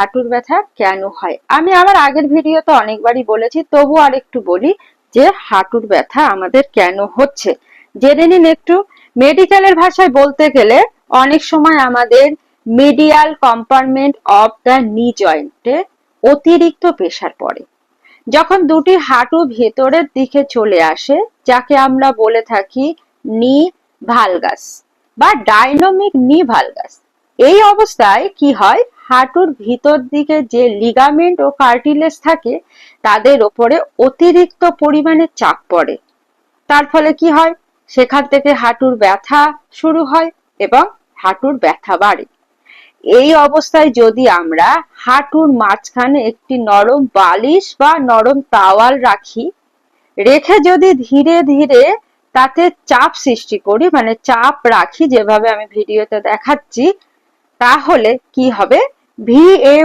হাঁটুর ব্যথা কেন হয়? আমি আমার আগের ভিডিওতে অনেকবারই বলেছি তবু আর একটু বলি যে হাঁটুর ব্যথা আমাদের কেন হচ্ছে? জেনে নিন একটু মেডিকেলের ভাষায় বলতে গেলে অনেক সময় আমাদের মিডিয়াল কম্পার্টমেন্ট অফ দ্য নি জয়েন্টে অতিরিক্ত প্রেসার পড়ে। যখন দুটি হাঁটু ভেতরের দিকে চলে আসে, যাকে আমরা বলে থাকি নি ভালগাস বা ডাইনামিক নি ভালগাস এই অবস্থায় কি হয়? হাঁটুর ভিতর দিকে যে লিগামেন্ট ও কার্টিলেজ থাকে, তাদের ওপরে অতিরিক্ত পরিমাণে চাপ পড়ে। তার ফলে কি হয়? সেখান থেকে হাঁটুর ব্যথা শুরু হয় এবং হাঁটুর ব্যথা বাড়ে। এই অবস্থায় যদি আমরা হাঁটুর মাঝখানে একটি নরম বালিশ বা নরম তাওয়াল রাখি, রেখে যদি ধীরে ধীরে তাতে চাপ সৃষ্টি করি মানে চাপ রাখি যেভাবে আমি ভিডিওতে দেখাচ্ছি, তাহলে কি হবে? V M